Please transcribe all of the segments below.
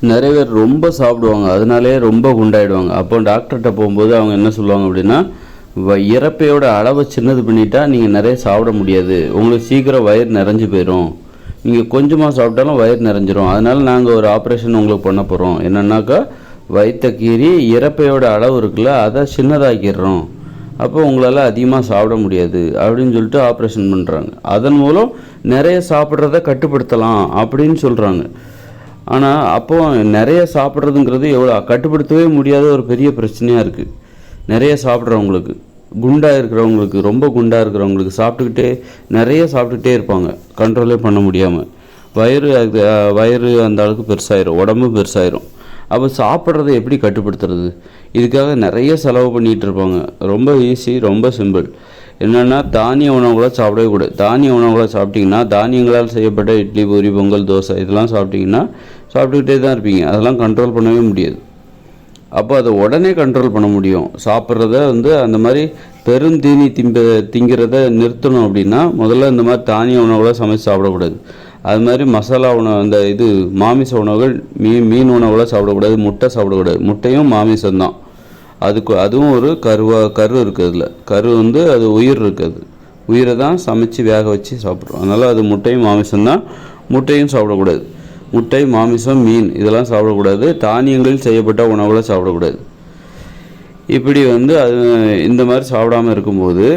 நிறைய பேர் ரொம்ப சாப்பிடுவாங்க. அதனாலே ரொம்ப குண்டாயிடுவாங்க. அப்போ டாக்டர்கிட்ட போகும்போது அவங்க என்ன சொல்லுவாங்க அப்படின்னா வ- இறப்பையோட அளவை சின்னது பண்ணிட்டா நீங்கள் நிறைய சாப்பிட முடியாது. உங்களுக்கு சீக்கிரம் வயிறு நிறைஞ்சு போயிடும் நீங்கள் கொஞ்சமாக சாப்பிட்டாலும் வயிறு நிறைஞ்சிரும். அதனால நாங்கள் ஒரு ஆப்ரேஷன் உங்களுக்கு பண்ண போகிறோம் என்னன்னாக்கா வயிற்ற கீறி இறப்பையோட அளவு இருக்குல்ல அதை சின்னதாக்கிடுறோம். அப்போ உங்களால் அதிகமாக சாப்பிட முடியாது அப்படின்னு சொல்லிட்டு ஆப்ரேஷன் பண்ணுறாங்க அதன் மூலம் நிறைய சாப்பிட்றத கட்டுப்படுத்தலாம் அப்படின்னு சொல்கிறாங்க ஆனால் அப்போ நிறைய சாப்பிட்றதுங்கிறது எவ்வளோ கட்டுப்படுத்தவே முடியாத ஒரு பெரிய பிரச்சனையாக இருக்குது நிறைய சாப்பிட்றவங்களுக்கு குண்டாக இருக்கிறவங்களுக்கு ரொம்ப குண்டாக இருக்கிறவங்களுக்கு சாப்பிட்டுக்கிட்டே நிறைய சாப்பிட்டுக்கிட்டே இருப்பாங்க. கண்ட்ரோலே பண்ண முடியாமல் வயிறு அது வயிறு அந்த அளவுக்கு பெருசாயிரும். உடம்பு பெருசாயிரும். அப்போ சாப்பிட்றத எப்படி கட்டுப்படுத்துறது? இதுக்காக நிறைய செலவு பண்ணிகிட்டு இருப்பாங்க. ரொம்ப ஈஸி ரொம்ப சிம்பிள் என்னென்னா தானிய உணவுகளை சாப்பிடவே கூடாது. தானிய உணவுகளை சாப்பிட்டிங்கன்னா தானியங்களால் செய்யப்பட்ட இட்லி பூரி பொங்கல் தோசை இதெல்லாம் சாப்பிட்டிங்கன்னா சாப்பிட்டுக்கிட்டே தான் இருப்பீங்க. அதெல்லாம் கண்ட்ரோல் பண்ணவே முடியாது. அப்போ அதை உடனே கண்ட்ரோல் பண்ண முடியும். சாப்பிட்றத வந்து அந்த மாதிரி பெருந்தீனி திம்ப திங்கிறத நிறுத்தணும் அப்படின்னா முதல்ல இந்த மாதிரி தானிய உணவுகளை சமைச்சு சாப்பிடக்கூடாது. அது மாதிரி மசாலா உணவு அந்த இது மாமிச உணவுகள் மீன் மீன் உணவுகளை சாப்பிடக்கூடாது முட்டை சாப்பிடக்கூடாது. முட்டையும் மாமிசம்தான் அதுக்கு அதுவும் ஒரு கருவா கரு இருக்குது அதில். கரு வந்து அது உயிர் இருக்குது உயிரை தான் சமைச்சு வேக வச்சு சாப்பிட்றோம். அதனால் அது முட்டையும் மாமிசம்தான் முட்டையும் சாப்பிடக்கூடாது. முட்டை மாமிசம் மீன் இதெல்லாம் சாப்பிடக்கூடாது. தானியங்களில் செய்யப்பட்ட உணவுகளை சாப்பிடக்கூடாது. இப்படி வந்து அது இந்த மாதிரி சாப்பிடாம இருக்கும்போது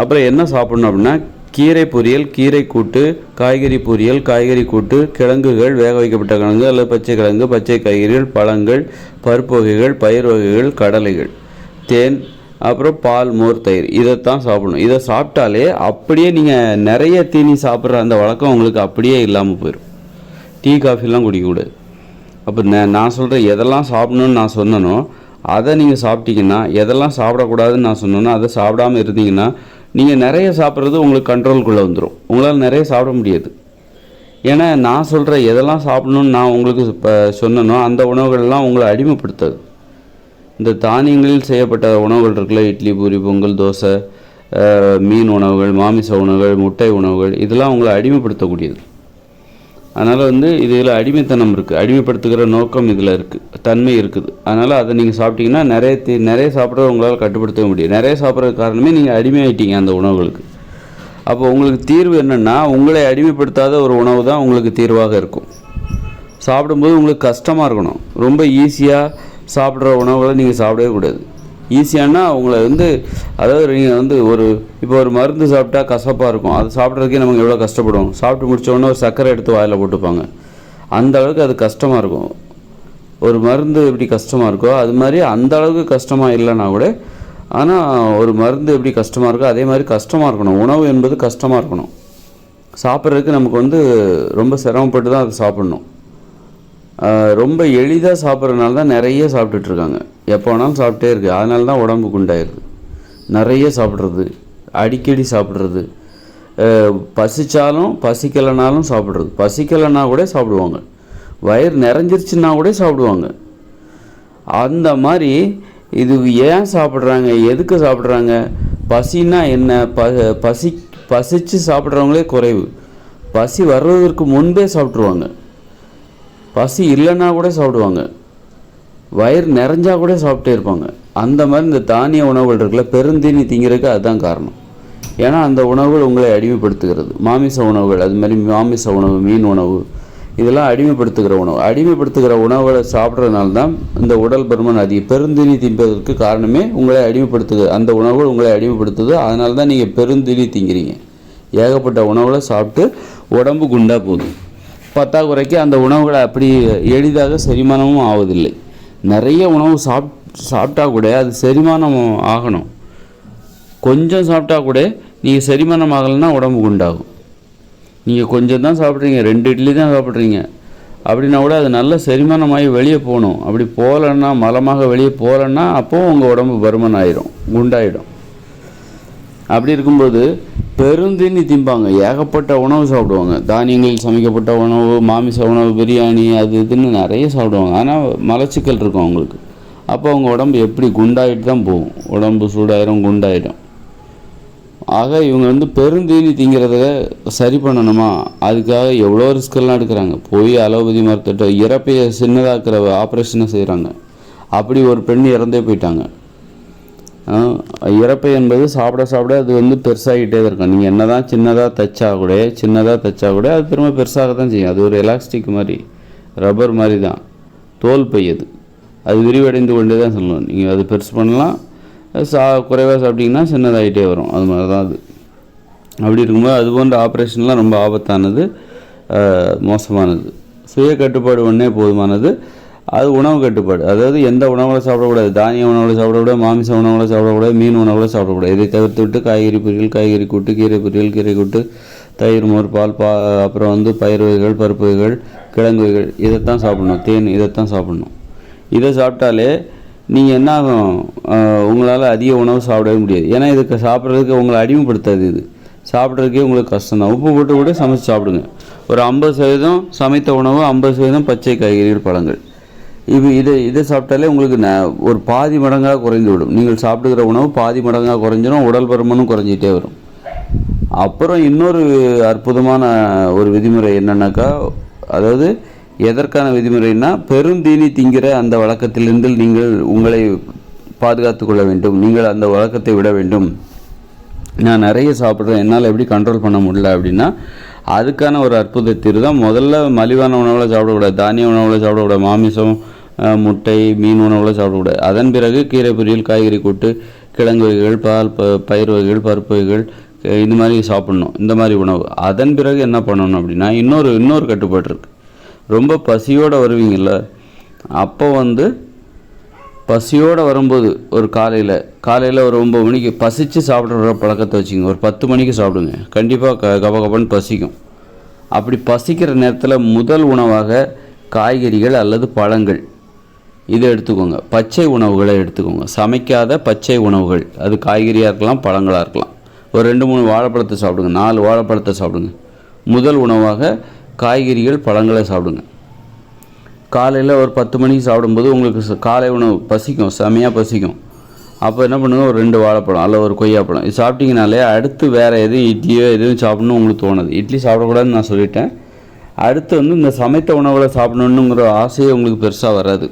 அப்புறம் என்ன சாப்பிடணும் அப்படின்னா கீரை பொரியல் கீரை கூட்டு காய்கறி பொரியல் காய்கறி கூட்டு கிழங்குகள் வேக வைக்கப்பட்ட கிழங்கு அல்லது பச்சை கிழங்கு பச்சை காய்கறிகள் பழங்கள் பருப்பு வகைகள் பயிர் வகைகள் கடலைகள் தேன் அப்புறம் பால் மோர் தயிர். இதைத்தான் சாப்பிடணும். இதை சாப்பிட்டாலே அப்படியே நீங்கள் நிறைய தீனி சாப்பிட்ற அந்த வழக்கம் உங்களுக்கு அப்படியே இல்லாமல் போயிடும் டீ காஃபிலாம் குடிக்கக்கூடாது. அப்போ நான் நான் சொல்கிற எதெல்லாம் சாப்பிடணும்னு நான் சொன்னனோ அதை நீங்கள் சாப்பிட்டீங்கன்னா எதெல்லாம் சாப்பிடக்கூடாதுன்னு நான் சொன்னேனோ அதை சாப்பிடாம இருந்தீங்கன்னா நீங்கள் நிறைய சாப்பிட்றது உங்களுக்கு கண்ட்ரோல்குள்ளே வந்துடும் உங்களால் நிறைய சாப்பிட முடியாது. ஏன்னா நான் சொல்கிற எதெல்லாம் சாப்பிடணும்னு நான் உங்களுக்கு இப்போ சொன்னனோ அந்த உணவுகள்லாம் உங்களை அடிமைப்படுத்தாது. இந்த தானியங்களில் செய்யப்பட்ட உணவுகள் இருக்குல்ல இட்லி பூரி பொங்கல் தோசை மீன் உணவுகள் மாமிச உணவுகள் முட்டை உணவுகள் இதெல்லாம் உங்களை அடிமைப்படுத்தக்கூடியது. அதனால் வந்து இதில் அடிமைத்தனம் இருக்குது அடிமைப்படுத்துகிற நோக்கம் இதில் இருக்குது தன்மை இருக்குது. அதனால் அதை நீங்கள் சாப்பிட்டீங்கன்னா நிறைய தே நிறைய சாப்பிட்றத உங்களால் கட்டுப்படுத்த முடியும். நிறைய சாப்பிட்ற காரணமே நீங்கள் அடிமையாயிட்டீங்க அந்த உணவுகளுக்கு. அப்போ உங்களுக்கு தீர்வு என்னென்னா உங்களை அடிமைப்படுத்தாத ஒரு உணவு தான் உங்களுக்கு தீர்வாக இருக்கும். சாப்பிடும்போது உங்களுக்கு கஷ்டமாக இருக்கணும். ரொம்ப ஈஸியாக சாப்பிட்ற உணவுகளை நீங்கள் சாப்பிடவே கூடாது. ஈஸியானா அவங்கள வந்து அதாவது நீங்கள் வந்து ஒரு இப்போ ஒரு மருந்து சாப்பிட்டா கசப்பாக இருக்கும். அது சாப்பிட்றதுக்கே நமக்கு எவ்வளோ கஷ்டப்படுவோம். சாப்பிட்டு முடித்தோடனே ஒரு சர்க்கரை எடுத்து வாயில் போட்டுப்பாங்க. அந்த அளவுக்கு அது கஷ்டமாக இருக்கும். ஒரு மருந்து எப்படி கஷ்டமாக இருக்கோ அது மாதிரி அந்த அளவுக்கு கஷ்டமாக இல்லைன்னா கூட ஆனால் ஒரு மருந்து எப்படி கஷ்டமாக இருக்கோ அதே மாதிரி கஷ்டமாக இருக்கணும். உணவு என்பது கஷ்டமாக இருக்கணும். சாப்பிட்றதுக்கு நமக்கு வந்து ரொம்ப சிரமப்பட்டு தான் அதை சாப்பிட்ணும். ரொம்ப எளிதாக சாப்பிட்றதுனால தான் நிறைய சாப்பிட்டுட்டு இருக்காங்க. எப்போ வேணாலும் சாப்பிட்டே இருக்கு. அதனால தான் உடம்பு உண்டாயிருது நிறைய சாப்பிட்றது. அடிக்கடி சாப்பிட்றது. பசித்தாலும் பசிச்சாலும் பசிக்கலைனாலும் சாப்பிட்றது. பசிக்கலைன்னா கூட சாப்பிடுவாங்க. வயிறு நிறைஞ்சிருச்சுன்னா கூட சாப்பிடுவாங்க. அந்த மாதிரி இது ஏன் சாப்பிட்றாங்க? எதுக்கு சாப்பிட்றாங்க? பசின்னா என்ன? ப பசி பசிச்சு சாப்பிட்றவங்களே குறைவு. பசி வர்றதற்கு முன்பே சாப்பிட்ருவாங்க பசி இல்லைன்னா கூட சாப்பிடுவாங்க. வயிறு நிறைஞ்சா கூட சாப்பிட்டே இருப்பாங்க. அந்த மாதிரி இந்த தானிய உணவுகள் இருக்குல்ல பெருந்தீனி திங்கிறதுக்கு அதுதான் காரணம். ஏன்னா அந்த உணவுகள் உங்களை அடிமைப்படுத்துகிறது. மாமிச உணவுகள் அது மாதிரி மாமிச உணவு மீன் உணவு இதெல்லாம் அடிமைப்படுத்துகிற உணவு. அடிமைப்படுத்துகிற உணவுகளை சாப்பிட்றதுனால தான் இந்த உடல் பருமன் அதிக பெருந்தினி தின்பதற்கு காரணமே உங்களை அடிமைப்படுத்துது. அந்த உணவுகள் உங்களை அடிமைப்படுத்துது. அதனால தான் நீங்கள் பெருந்தினி திங்கிறீங்க. ஏகப்பட்ட உணவுகளை சாப்பிட்டு உடம்பு குண்டாக போதும் பற்றாக்குறைக்கு அந்த உணவுகளை அப்படி எளிதாக செரிமானமும் ஆவதில்லை. நிறைய உணவு சாப் சாப்பிட்டா கூட அது செரிமானம் ஆகணும். கொஞ்சம் சாப்பிட்டா கூட நீங்கள் செரிமானம் ஆகலைன்னா உடம்பு குண்டாகும். நீங்கள் கொஞ்சம் தான் சாப்பிட்றீங்க ரெண்டு இட்லி தான் சாப்பிட்றீங்க. அப்படின்னா கூட அது நல்ல செரிமானமாகி வெளியே போகணும். அப்படி போகலன்னா மலமாக வெளியே போகலன்னா அப்போது உங்கள் உடம்பு பருமன் ஆயிரும் குண்டாயிடும். அப்படி இருக்கும்போது பெருந்தீனி திம்பாங்க. ஏகப்பட்ட உணவு சாப்பிடுவாங்க. தானியங்கள் சமைக்கப்பட்ட உணவு மாமிச உணவு பிரியாணி அது இதுன்னு நிறைய சாப்பிடுவாங்க. ஆனால் மலச்சிக்கல் இருக்கும் அவங்களுக்கு. அப்போ அவங்க உடம்பு எப்படி குண்டாயிட்டு தான் போகும். உடம்பு சூடாயிரும் குண்டாயிடும். ஆக இவங்க வந்து பெருந்தீனி திங்கிறத சரி பண்ணணுமா? அதுக்காக எவ்வளோ ரிஸ்கெல்லாம் எடுக்கிறாங்க. போய் அலோபதி மருத்துவ இறப்பையை சின்னதாக்குற ஆப்ரேஷனை செய்கிறாங்க அப்படி ஒரு பெண் இறந்தே போயிட்டாங்க. இறப்பை என்பது சாப்பிட சாப்பிட அது வந்து பெருசாகிட்டே தான் இருக்கும். நீங்கள் என்ன தான் சின்னதாக தைச்சா கூட சின்னதாக தைச்சா கூட அது திரும்ப பெருசாக தான் செய்யும். அது ஒரு எலாஸ்டிக் மாதிரி ரப்பர் மாதிரி தான். தோல் பை அது. அது விரிவடைந்து கொண்டே தான் சொல்லணும் நீங்கள் அது பெருசு பண்ணலாம். சா குறைவாக சாப்பிட்டீங்கன்னா சின்னதாகிட்டே வரும். அது மாதிரி தான் அது. அப்படி இருக்கும்போது அது போன்ற ஆப்ரேஷன்லாம் ரொம்ப ஆபத்தானது. மோசமானது. சுய கட்டுப்பாடு ஒன்றே போதுமானது. அது உணவு கட்டுப்பாடு. அதாவது எந்த உணவுகளை சாப்பிடக்கூடாது. தானிய உணவுகளை சாப்பிடக்கூடாது மாமிச உணவுகளை சாப்பிடக்கூடாது மீன் உணவுகளை சாப்பிடக்கூடாது. இதை தவிர்த்து விட்டு காய்கறி பொரியல் காய்கறி கூட்டு கீரை பொரியல் கீரை கூட்டு தயிர் மோர் பால் பா அப்புறம் வந்து பயிர் வகைகள் பருப்பு வகைகள் கிழங்கு வகைகள் இதைத்தான் சாப்பிடணும். தேன் இதைத்தான் சாப்பிடணும். இதை சாப்பிட்டாலே நீங்கள் என்ன ஆகும் உங்களால் அதிக உணவு சாப்பிடவே முடியாது. ஏன்னா இதுக்கு சாப்பிட்றதுக்கு உங்களை அடிமைப்படுத்தாது இது. சாப்பிட்றதுக்கே உங்களுக்கு கஷ்டம் தான். உப்பு போட்டு கூட சமைச்சு சாப்பிடுங்க. ஒரு ஐம்பது சதவீதம் சமைத்த உணவு ஐம்பது சதவீதம் பச்சை காய்கறிகள் பழங்கள். இது இதை இதை சாப்பிட்டாலே உங்களுக்கு ந ஒரு பாதி மடங்காக குறைந்து விடும். நீங்கள் சாப்பிடுகிற உணவு பாதி மடங்காக குறைஞ்சிடும் உடல் பருமனும் குறைஞ்சிட்டே வரும். அப்புறம் இன்னொரு அற்புதமான ஒரு விதிமுறை என்னன்னாக்கா அதாவது எதற்கான விதிமுறைன்னா பெருந்தீனி திங்கிற அந்த வழக்கத்திலிருந்து நீங்கள் உங்களை பாதுகாத்து கொள்ள வேண்டும். நீங்கள் அந்த வழக்கத்தை விட வேண்டும். நான் நிறைய சாப்பிட்றேன். என்னால் எப்படி கண்ட்ரோல் பண்ண முடியல அப்படின்னா அதுக்கான ஒரு அற்புத தீர்வு தான் முதல்ல மலிவான உணவுகளை சாப்பிடக்கூடாது தானிய உணவுகளை சாப்பிடக்கூடாது மாமிசம் முட்டை மீன் உணவுகளை சாப்பிடக்கூடாது. அதன் பிறகு கீரை பொரியல் காய்கறி கூட்டு கிழங்கு வகைகள் பால் ப பயிர் வகைகள் பருப்பு வகைகள் இந்த மாதிரி சாப்பிட்ணும். இந்த மாதிரி உணவு. அதன் பிறகு என்ன பண்ணணும் அப்படின்னா இன்னொரு இன்னொரு கட்டுப்பாடு இருக்குது ரொம்ப பசியோடு வருவீங்கள்ல அப்போ வந்து பசியோடு வரும்போது ஒரு காலையில் காலையில் ஒரு ஒம்பது மணிக்கு பசித்து சாப்பிட்ற பழக்கத்தை வச்சுங்க ஒரு பத்து மணிக்கு சாப்பிடுங்க. கண்டிப்பாக க கப கபன்னு பசிக்கும். அப்படி பசிக்கிற நேரத்தில் முதல் உணவாக காய்கறிகள் அல்லது பழங்கள். இதை எடுத்துக்கோங்க. பச்சை உணவுகளை எடுத்துக்கோங்க. சமைக்காத பச்சை உணவுகள். அது காய்கறியாக இருக்கலாம் பழங்களாக இருக்கலாம். ஒரு ரெண்டு மூணு வாழைப்பழத்தை சாப்பிடுங்க. நாலு வாழைப்பழத்தை சாப்பிடுங்க. முதல் உணவாக காய்கறிகள் பழங்களை சாப்பிடுங்க. காலையில் ஒரு பத்து மணிக்கு சாப்பிடும்போது உங்களுக்கு காலை உணவு பசிக்கும் செமையாக பசிக்கும். அப்போ என்ன பண்ணுங்க ஒரு ரெண்டு வாழைப்பழம் அல்ல ஒரு கொய்யாப்பழம். இது சாப்பிட்டீங்கனாலே அடுத்து வேறு எதுவும் இட்லியோ எதுவும் சாப்பிடணும் உங்களுக்கு தோணுது. இட்லி சாப்பிடக்கூடாதுன்னு நான் சொல்லிட்டேன். அடுத்து வந்து இந்த சமைத்த உணவுகளை சாப்பிடணுங்கிற ஆசையே உங்களுக்கு பெருசாக வராது.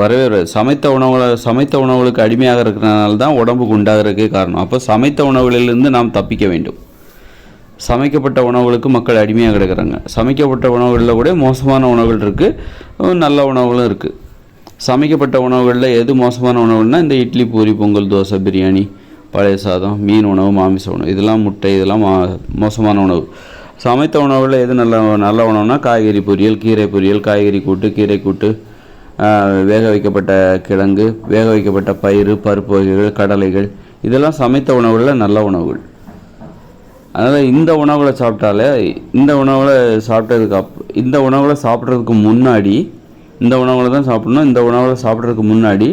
வரவே வராது. சமைத்த உணவுகளை சமைத்த உணவுகளுக்கு அடிமையாக இருக்கிறனால தான் உடம்புக்கு உண்டாகிறதுக்கே காரணம். அப்போ சமைத்த உணவுகளிலிருந்து நாம் தப்பிக்க வேண்டும். சமைக்கப்பட்ட உணவுகளுக்கு மக்கள் அடிமையாக கிடக்கிறாங்க. சமைக்கப்பட்ட உணவுகளில் கூட மோசமான உணவுகள் இருக்குது நல்ல உணவுகளும் இருக்குது சமைக்கப்பட்ட உணவுகளில் எது மோசமான உணவுகள்னால் இந்த இட்லி பூரி பொங்கல் தோசை பிரியாணி பழைய சாதம் மீன் உணவு மாமிச உணவு. இதெல்லாம் முட்டை இதெல்லாம் மா- மோசமான உணவு. சமைத்த உணவுகளில் எது நல்ல நல்ல உணவுனா காய்கறி பொரியல் கீரை பொரியல் காய்கறி கூட்டு கீரை கூட்டு வேக வைக்கப்பட்ட கிழங்கு வேக வைக்கப்பட்ட பயிறு பருப்பு வகைகள் கடலைகள். இதெல்லாம் சமைத்த உணவுகளில் நல்ல உணவுகள். அதனால் இந்த உணவுகளை சாப்பிட்டாலே இந்த உணவுகளை சாப்பிட்டதுக்கு அப் இந்த உணவுகளை சாப்பிட்றதுக்கு முன்னாடி இந்த உணவுகளை தான் சாப்பிடணும் இந்த உணவுகளை சாப்பிட்றதுக்கு முன்னாடி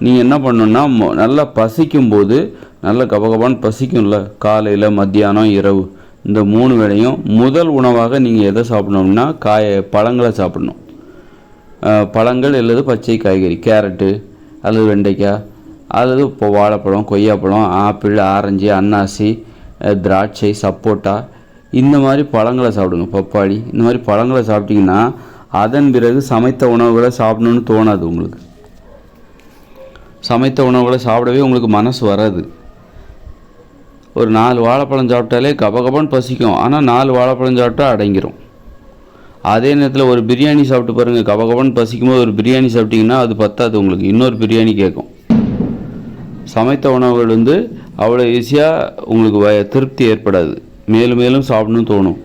நீங்கள் என்ன பண்ணணுன்னா மொ- நல்லா பசிக்கும் போது நல்ல கபகபான்னு பசிக்கும்ல காலையில் மத்தியானம் இரவு. இந்த மூணு வேளையும் முதல் உணவாக நீங்கள் எதை சாப்பிடணும்னா காய பழங்களை சாப்பிடணும். பழங்கள் அல்லது பச்சை காய்கறி கேரட்டு அல்லது வெண்டைக்காய் அல்லது இப்போ வாழைப்பழம் கொய்யாப்பழம் ஆப்பிள் ஆரஞ்சு அன்னாசி திராட்சை சப்போட்டா இந்த மாதிரி பழங்களை சாப்பிடுங்க. பப்பாளி இந்த மாதிரி பழங்களை சாப்பிட்டீங்கன்னா அதன் பிறகு சமைத்த உணவுகளை சாப்பிடணும்னு தோணாது உங்களுக்கு. சமைத்த உணவுகளை சாப்பிடவே உங்களுக்கு மனசு வராது. ஒரு நாலு வாழைப்பழம் சாப்பிட்டாலே கபகபன்னு பசிக்கும். ஆனால் நாலு வாழைப்பழம் சாப்பிட்டா அடங்கிரும். அதே நேரத்தில் ஒரு பிரியாணி சாப்பிட்டு பாருங்கள் கபகபன்னு பசிக்கும்போது ஒரு பிரியாணி சாப்பிட்டிங்கன்னா அது பத்தாது உங்களுக்கு. இன்னொரு பிரியாணி கேட்கும். சமைத்த உணவுகள் வந்து அவ்வளோ ஈஸியாக உங்களுக்கு வய திருப்தி ஏற்படாது. மேலும் மேலும் சாப்பிடணும்னு தோணும்.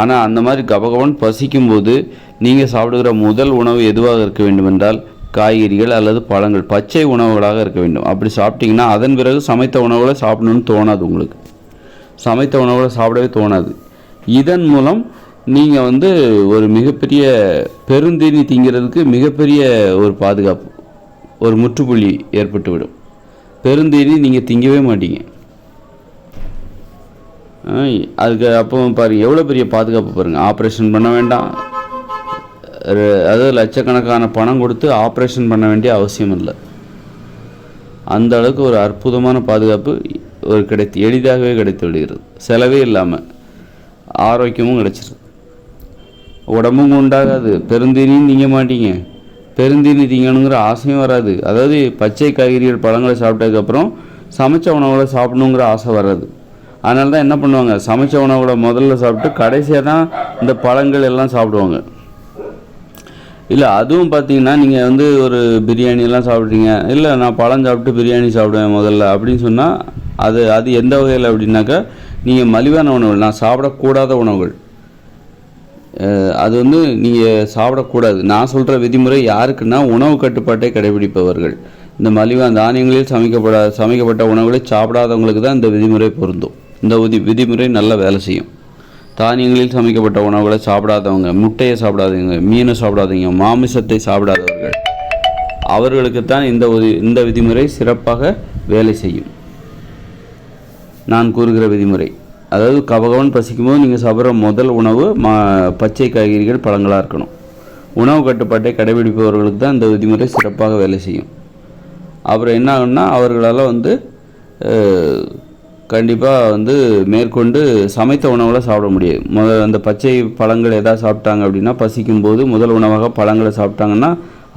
ஆனால் அந்த மாதிரி கபகபன் பசிக்கும்போது நீங்கள் சாப்பிடுகிற முதல் உணவு எதுவாக இருக்க வேண்டுமென்றால் காய்கறிகள் அல்லது பழங்கள் பச்சை உணவுகளாக இருக்க வேண்டும். அப்படி சாப்பிட்டீங்கன்னா அதன் பிறகு சமைத்த உணவுகளை சாப்பிடணும்னு தோணாது உங்களுக்கு. சமைத்த உணவுகளை சாப்பிடவே தோணாது. இதன் மூலம் நீங்கள் வந்து ஒரு மிகப்பெரிய பெருந்தீனி திங்கிறதுக்கு மிகப்பெரிய ஒரு பாதுகாப்பு ஒரு முற்றுப்புள்ளி ஏற்பட்டுவிடும். பெருந்தீனி நீங்கள் திங்கவே மாட்டீங்க. அதுக்கு அப்போ பாருங்கள் எவ்வளோ பெரிய பாதுகாப்பு பாருங்கள் ஆப்ரேஷன் பண்ண வேண்டாம். அதாவது லட்சக்கணக்கான பணம் கொடுத்து ஆப்ரேஷன் பண்ண வேண்டிய அவசியம் இல்லை. அந்த அளவுக்கு ஒரு அற்புதமான பாதுகாப்பு ஒரு கிடைத்து எளிதாகவே கிடைத்து விடுகிறது. செலவே இல்லாமல் ஆரோக்கியமும் கிடைச்சிருது. உடம்பும் உண்டாகாது. பெருந்தீனியும் திங்க மாட்டீங்க. பெருந்தீனி திங்கணுங்கிற ஆசையும் வராது. அதாவது பச்சை காய்கறிகள் பழங்களை சாப்பிட்டதுக்கப்புறம் சமைச்ச உணவுகளை சாப்பிடணுங்கிற ஆசை வராது. அதனால தான் என்ன பண்ணுவாங்க? சமைச்ச உணவுகளை முதல்ல சாப்பிட்டு கடைசியாக தான் இந்த பழங்கள் எல்லாம் சாப்பிடுவாங்க. இல்லை அதுவும் பார்த்தீங்கன்னா நீங்கள் வந்து ஒரு பிரியாணி எல்லாம் சாப்பிட்றீங்க. இல்லை நான் பழம் சாப்பிட்டு பிரியாணி சாப்பிடுவேன் முதல்ல அப்படின்னு சொன்னால் அது அது எந்த வகையில் அப்படின்னாக்கா நீங்கள் மலிவான உணவுகள் நான் சாப்பிடக்கூடாத உணவுகள். அது வந்து நீங்கள் சாப்பிடக்கூடாது. நான் சொல்கிற விதிமுறை யாருக்குன்னா உணவு கட்டுப்பாட்டை கடைபிடிப்பவர்கள். இந்த மலிவான தானியங்களில் சமைக்கப்பட சமைக்கப்பட்ட உணவுகளை சாப்பிடாதவங்களுக்கு தான் இந்த விதிமுறை பொருந்தும். இந்த விதி விதிமுறை நல்ல வேலை செய்யும். தானியங்களில் சமைக்கப்பட்ட உணவுகளை சாப்பிடாதவங்க முட்டையை சாப்பிடாதவங்க மீனை சாப்பிடாதவங்க மாமிசத்தை சாப்பிடாதவர்கள். அவர்களுக்குத்தான் இந்த உதி இந்த விதிமுறை சிறப்பாக வேலை செய்யும். நான் கூறுகிற விதிமுறை அதாவது கவகவன் பசிக்கும்போது நீங்கள் சாப்பிட்ற முதல் உணவு மா பச்சை காய்கறிகள் பழங்களாக இருக்கணும். உணவு கட்டுப்பாட்டை கடைபிடிப்பவர்களுக்கு தான் இந்த விதிமுறை சிறப்பாக வேலை செய்யும். அப்புறம் என்ன ஆகும்னா அவர்களால் வந்து கண்டிப்பாக வந்து மேற்கொண்டு சமைத்த உணவுகளை சாப்பிட முடியாது. முதல் அந்த பச்சை பழங்கள் எதாவது சாப்பிட்டாங்க அப்படின்னா பசிக்கும்போது முதல் உணவாக பழங்களை சாப்பிட்டாங்கன்னா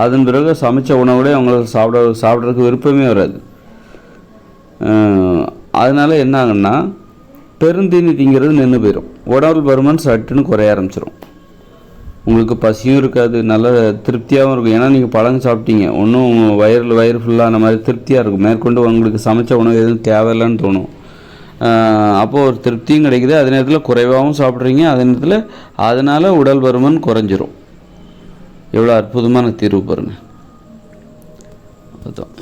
அதன் பிறகு சமைச்ச உணவுகளே அவங்களுக்கு சாப்பிட சாப்பிட்றதுக்கு விருப்பமே வராது. அதனால் என்ன ஆகுன்னா பெருந்தீனிதிங்கிறது நின்று போயிடும் உடல் பருமன் சட்டுன்னு குறைய ஆரம்பிச்சிடும் உங்களுக்கு பசியும் இருக்காது நல்ல திருப்தியாகவும் இருக்கும். ஏன்னா நீங்கள் பழங்கு சாப்பிட்டீங்க. ஒன்றும் வயிறில் வயிறு அந்த மாதிரி திருப்தியாக இருக்கும். மேற்கொண்டு உங்களுக்கு சமைச்ச உணவு எதுவும் தேவையில்லைன்னு தோணும். அப்போது ஒரு திருப்தியும் கிடைக்குது. அதே நேரத்தில் குறைவாகவும் சாப்பிட்றீங்க. அதே நேரத்தில் அதனால் உடல் பருமன் குறைஞ்சிரும். எவ்வளோ அற்புதமான தீர்வு பாருங்கள் அதுதான்